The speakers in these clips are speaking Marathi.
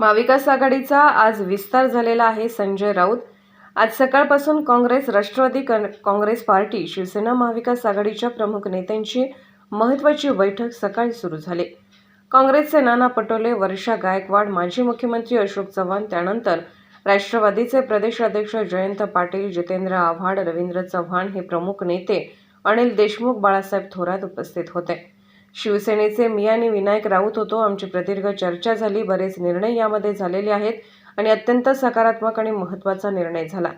महाविकास आघाडीचा आज विस्तार झालेला आहे संजय राऊत. आज सकाळपासून काँग्रेस राष्ट्रवादी काँग्रेस पार्टी शिवसेना महाविकास आघाडीच्या प्रमुख नेत्यांची महत्त्वाची बैठक सकाळी सुरू झाली. काँग्रेसचे नाना पटोले वर्षा गायकवाड माजी मुख्यमंत्री अशोक चव्हाण त्यानंतर राष्ट्रवादीचे प्रदेशाध्यक्ष जयंत पाटील जितेंद्र आव्हाड रवींद्र चव्हाण हे प्रमुख नेते अनिल देशमुख बाळासाहेब थोरात उपस्थित होते. शिवसेनेचे मी आणि विनायक राऊत होतो. आमची प्रदीर्घ चर्चा झाली. बरेच निर्णय यामध्ये झालेले आहेत आणि अत्यंत सकारात्मक आणि महत्त्वाचा निर्णय झाला.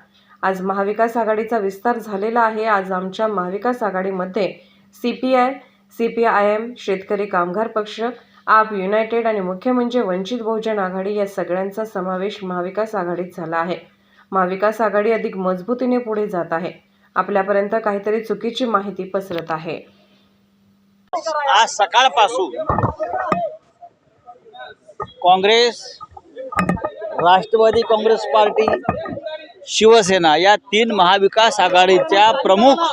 आज महाविकास आघाडीचा विस्तार झालेला आहे. आज आमच्या महाविकास आघाडीमध्ये C P I C P I M Shetkari Kamgar Paksha आप युनायटेड आणि मुख्य म्हणजे वंचित बहुजन आघाडी या सगळ्यांचा समावेश महाविकास आघाडीत झाला आहे. महाविकास आघाडी अधिक मजबूतीने पुढे जात आहे. आपल्यापर्यंत काहीतरी चुकीची माहिती पसरत आहे. आज सकाळपासून काँग्रेस राष्ट्रवादी काँग्रेस पार्टी शिवसेना या तीन महाविकास आघाडीच्या प्रमुख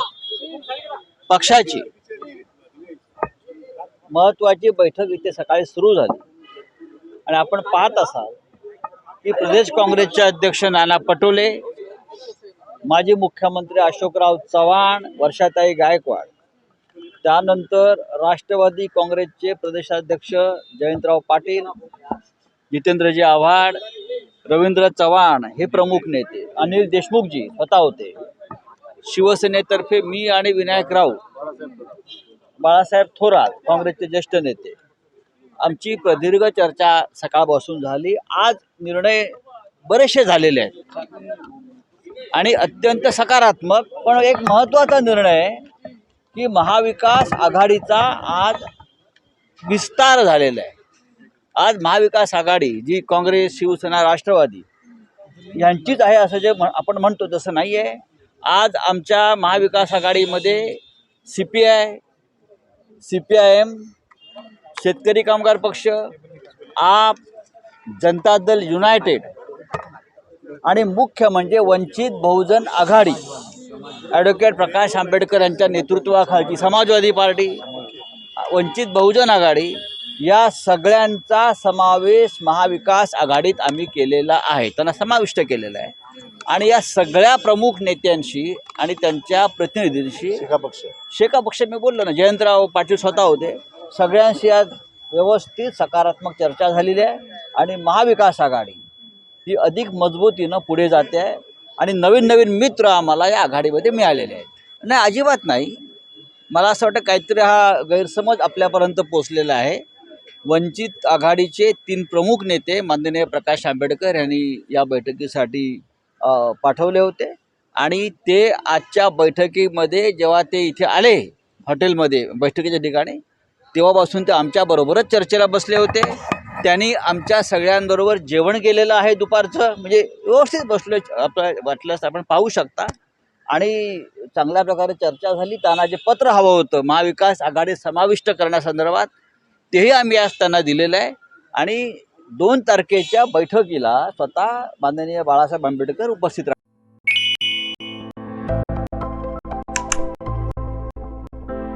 पक्षाची महत्वाची बैठक इथे सकाळी सुरू झाली. आणि आपण पाहत असाल की प्रदेश काँग्रेसचे अध्यक्ष नाना पटोले माजी मुख्यमंत्री अशोकराव चव्हाण वर्षाताई गायकवाड त्यानंतर राष्ट्रवादी काँग्रेसचे प्रदेशाध्यक्ष जयंतराव पाटील जितेंद्रजी आव्हाड रवींद्र चव्हाण हे प्रमुख नेते. अनिल देशमुखजी स्वतः होते. शिवसेनेतर्फे मी आणि विनायक राऊत बाळासाहेब थोरात काँग्रेसचे ज्येष्ठ नेते. आमची प्रदीर्घ चर्चा सकाळपासून झाली. आज निर्णय बरेचसे झालेले आहेत. आणि अत्यंत सकारात्मक पण एक महत्त्वाचा निर्णय की महाविकास आघाडीचा आज विस्तार झालेला आहे. आज महाविकास आघाडी जी काँग्रेस शिवसेना राष्ट्रवादी यांचीच आहे असं जे म्हण- आपण म्हणतो तसं नाही आहे आज आमच्या महाविकास आघाडीमध्ये C P I C P I M Shetkari Kamgar Paksha आप जनता दल युनायटेड आणि मुख्य म्हणजे वंचित बहुजन आघाडी ॲडव्होकेट प्रकाश आंबेडकर यांच्या नेतृत्वाखालची समाजवादी पार्टी वंचित बहुजन आघाडी या सगळ्यांचा समावेश महाविकास आघाडीत आम्ही केलेला आहे. त्यांना समाविष्ट केलेला आहे. आणि या सगळ्या प्रमुख नेत्यांशी आणि त्यांच्या प्रतिनिधींशी पक्ष. शेका पक्ष मी बोललो ना जयंतराव पाटील स्वतः होते. सगळ्यांशी आज व्यवस्थित सकारात्मक चर्चा झालेली आहे आणि महाविकास आघाडी ही अधिक मजबूतीनं पुढे जाते आहे. आणि नवीन नवीन मित्र आम्हाला या आघाडीमध्ये मिळालेले आहेत. नाही अजिबात नाही. मला असं वाटतं काहीतरी हा गैरसमज आपल्यापर्यंत पोचलेला आहे. वंचित आघाडीचे तीन प्रमुख नेते माननीय प्रकाश आंबेडकर यांनी या बैठकीसाठी पाठवले होते. आणि ते आजच्या बैठकीमध्ये जेव्हा ते इथे आले हॉटेलमध्ये बैठकीच्या ठिकाणी तेव्हापासून ते आमच्याबरोबरच चर्चेला बसले होते. त्यांनी आमच्या सगळ्यांबरोबर जेवण केलेलं आहे दुपारचं. म्हणजे व्यवस्थित बसलो आपलं वाटल्यास आपण पाहू शकता. आणि चांगल्या प्रकारे चर्चा झाली. त्यांना जे पत्र हवं होतं महाविकास आघाडी समाविष्ट करण्यासंदर्भात तेही आम्ही आज त्यांना दिलेलं आहे. आणि दोन तारखेच्या बैठकीला स्वतः माननीय बाळासाहेब आंबेडकर उपस्थित